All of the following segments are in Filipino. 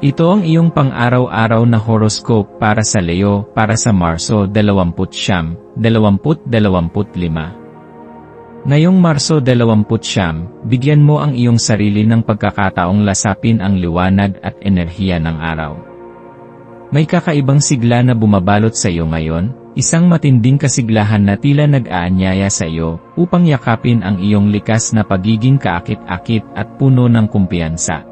Ito ang iyong pang-araw-araw na horoscope para sa Leo para sa Marso 20 2025. Ngayong Marso 20 bigyan mo ang iyong sarili ng pagkakataong lasapin ang liwanag at enerhiya ng araw. May kakaibang sigla na bumabalot sa iyo ngayon, isang matinding kasiglahan na tila nag-aanyaya sa iyo upang yakapin ang iyong likas na pagiging kaakit-akit at puno ng kumpiyansa.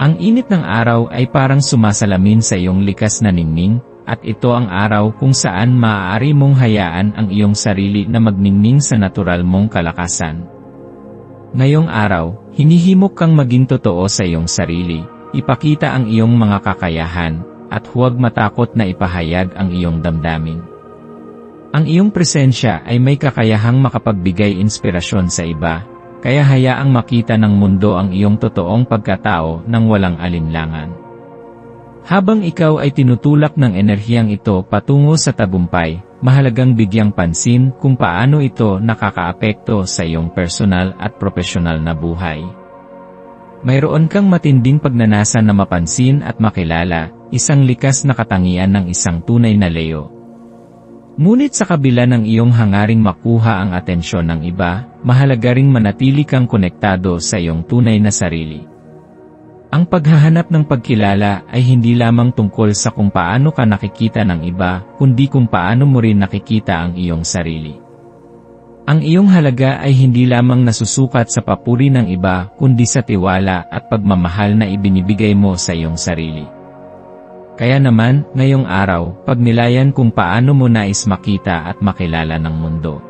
Ang init ng araw ay parang sumasalamin sa iyong likas na ningning, at ito ang araw kung saan maaari mong hayaan ang iyong sarili na magningning sa natural mong kalakasan. Ngayong araw, hinihimok kang maging totoo sa iyong sarili, ipakita ang iyong mga kakayahan, at huwag matakot na ipahayag ang iyong damdamin. Ang iyong presensya ay may kakayahang makapagbigay inspirasyon sa iba, kaya hayaang makita ng mundo ang iyong totoong pagkatao nang walang alinlangan. Habang ikaw ay tinutulak ng enerhiyang ito patungo sa tagumpay, mahalagang bigyang pansin kung paano ito nakakaapekto sa iyong personal at profesional na buhay. Mayroon kang matinding pagnanasa na mapansin at makilala, isang likas na katangian ng isang tunay na Leo. Ngunit sa kabila ng iyong hangaring makuha ang atensyon ng iba, mahalaga ring manatili kang konektado sa iyong tunay na sarili. Ang paghahanap ng pagkilala ay hindi lamang tungkol sa kung paano ka nakikita ng iba, kundi kung paano mo rin nakikita ang iyong sarili. Ang iyong halaga ay hindi lamang nasusukat sa papuri ng iba, kundi sa tiwala at pagmamahal na ibinibigay mo sa iyong sarili. Kaya naman, ngayong araw, pagnilayan kung paano mo nais makita at makilala ng mundo.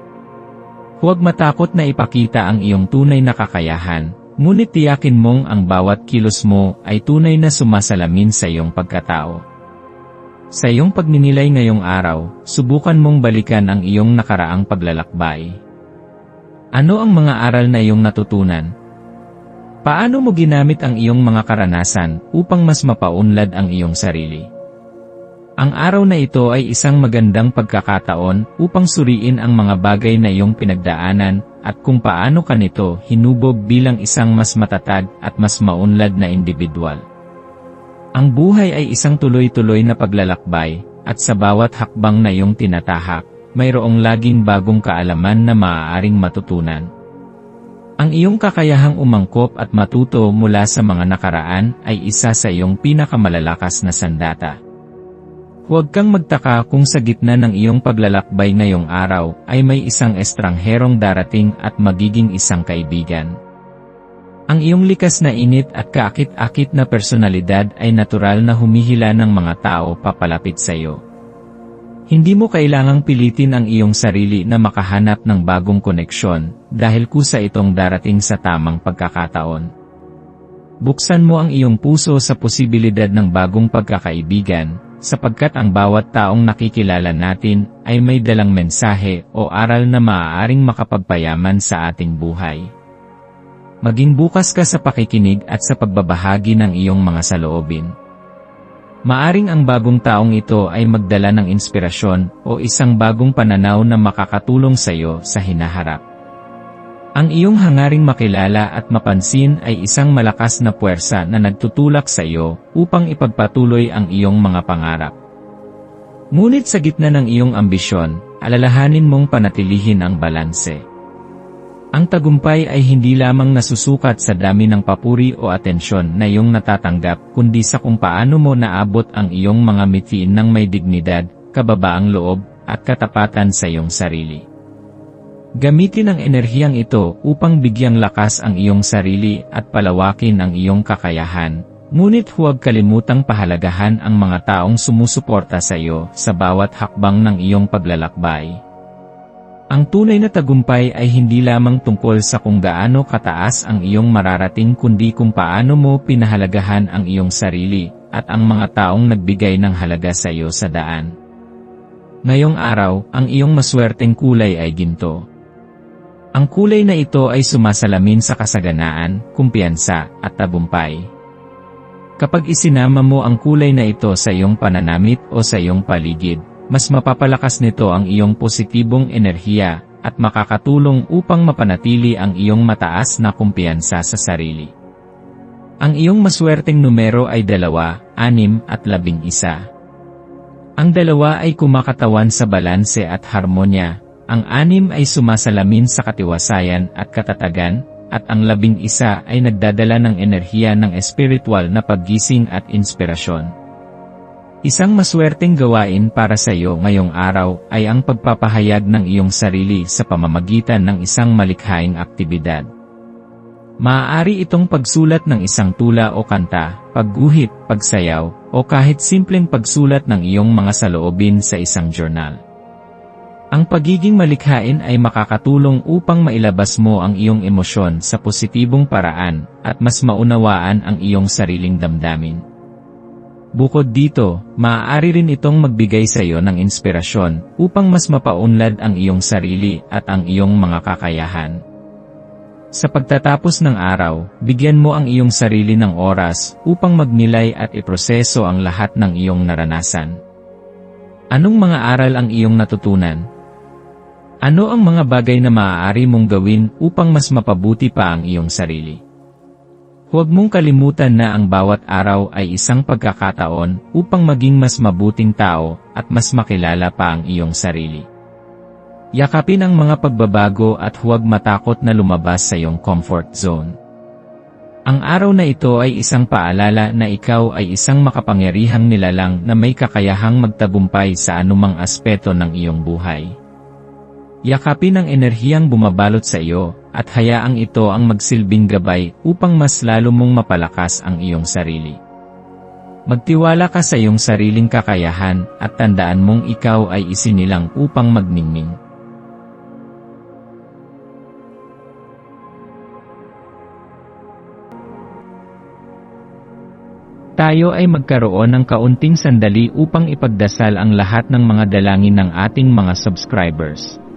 Huwag matakot na ipakita ang iyong tunay na kakayahan, ngunit tiyakin mong ang bawat kilos mo ay tunay na sumasalamin sa iyong pagkatao. Sa iyong pagninilay ngayong araw, subukan mong balikan ang iyong nakaraang paglalakbay. Ano ang mga aral na iyong natutunan, Paano mo ginamit ang iyong mga karanasan upang mas mapaunlad ang iyong sarili? Ang araw na ito ay isang magandang pagkakataon upang suriin ang mga bagay na iyong pinagdaanan at kung paano ka nito hinubog bilang isang mas matatag at mas maunlad na individual. Ang buhay ay isang tuloy-tuloy na paglalakbay, at sa bawat hakbang na iyong tinatahak, mayroong laging bagong kaalaman na maaaring matutunan. Ang iyong kakayahang umangkop at matuto mula sa mga nakaraan ay isa sa iyong pinakamalalakas na sandata. Huwag kang magtaka kung sa gitna ng iyong paglalakbay ngayong araw ay may isang estrangherong darating at magiging isang kaibigan. Ang iyong likas na init at kaakit-akit na personalidad ay natural na humihila ng mga tao papalapit sa iyo. Hindi mo kailangang pilitin ang iyong sarili na makahanap ng bagong koneksyon, dahil kusa itong darating sa tamang pagkakataon. Buksan mo ang iyong puso sa posibilidad ng bagong pagkakaibigan, sapagkat ang bawat taong nakikilala natin ay may dalang mensahe o aral na maaaring makapagpayaman sa ating buhay. Maging bukas ka sa pakikinig at sa pagbabahagi ng iyong mga saloobin. Maaring ang bagong taong ito ay magdala ng inspirasyon o isang bagong pananaw na makakatulong sa iyo sa hinaharap. Ang iyong hangaring makilala at mapansin ay isang malakas na puwersa na nagtutulak sa iyo upang ipagpatuloy ang iyong mga pangarap. Ngunit sa gitna ng iyong ambisyon, alalahanin mong panatilihin ang balanse. Ang tagumpay ay hindi lamang nasusukat sa dami ng papuri o atensyon na iyong natatanggap kundi sa kung paano mo naabot ang iyong mga mitiin ng may dignidad, kababaang loob, at katapatan sa iyong sarili. Gamitin ang enerhiyang ito upang bigyang lakas ang iyong sarili at palawakin ang iyong kakayahan, ngunit huwag kalimutang pahalagahan ang mga taong sumusuporta sa iyo sa bawat hakbang ng iyong paglalakbay. Ang tunay na tagumpay ay hindi lamang tungkol sa kung gaano kataas ang iyong mararating kundi kung paano mo pinahalagahan ang iyong sarili at ang mga taong nagbigay ng halaga sa iyo sa daan. Ngayong araw, ang iyong maswerteng kulay ay ginto. Ang kulay na ito ay sumasalamin sa kasaganaan, kumpiyansa, at tagumpay. Kapag isinama mo ang kulay na ito sa iyong pananamit o sa iyong paligid, mas mapapalakas nito ang iyong positibong enerhiya at makakatulong upang mapanatili ang iyong mataas na kumpiyansa sa sarili. Ang iyong maswerteng numero ay dalawa, anim at labing isa. Ang dalawa ay kumakatawan sa balanse at harmonya, ang anim ay sumasalamin sa katiwasayan at katatagan, at ang labing isa ay nagdadala ng enerhiya ng espiritual na paggising at inspirasyon. Isang maswerteng gawain para sa iyo ngayong araw ay ang pagpapahayag ng iyong sarili sa pamamagitan ng isang malikhaing aktibidad. Maaari itong pagsulat ng isang tula o kanta, pagguhit, pagsayaw, o kahit simpleng pagsulat ng iyong mga saloobin sa isang journal. Ang pagiging malikhain ay makakatulong upang mailabas mo ang iyong emosyon sa positibong paraan at mas maunawaan ang iyong sariling damdamin. Bukod dito, maaari rin itong magbigay sa iyo ng inspirasyon upang mas mapaunlad ang iyong sarili at ang iyong mga kakayahan. Sa pagtatapos ng araw, bigyan mo ang iyong sarili ng oras upang magnilay at iproseso ang lahat ng iyong naranasan. Anong mga aral ang iyong natutunan? Ano ang mga bagay na maaari mong gawin upang mas mapabuti pa ang iyong sarili? Huwag mong kalimutan na ang bawat araw ay isang pagkakataon upang maging mas mabuting tao at mas makilala pa ang iyong sarili. Yakapin ang mga pagbabago at huwag matakot na lumabas sa iyong comfort zone. Ang araw na ito ay isang paalala na ikaw ay isang makapangyarihang nilalang na may kakayahang magtabumpay sa anumang aspeto ng iyong buhay. Yakapin ang enerhiyang bumabalot sa iyo, at hayaang ito ang magsilbing gabay upang mas lalo mong mapalakas ang iyong sarili. Magtiwala ka sa iyong sariling kakayahan at tandaan mong ikaw ay isinilang upang magningning. Tayo ay magkaroon ng kaunting sandali upang ipagdasal ang lahat ng mga dalangin ng ating mga subscribers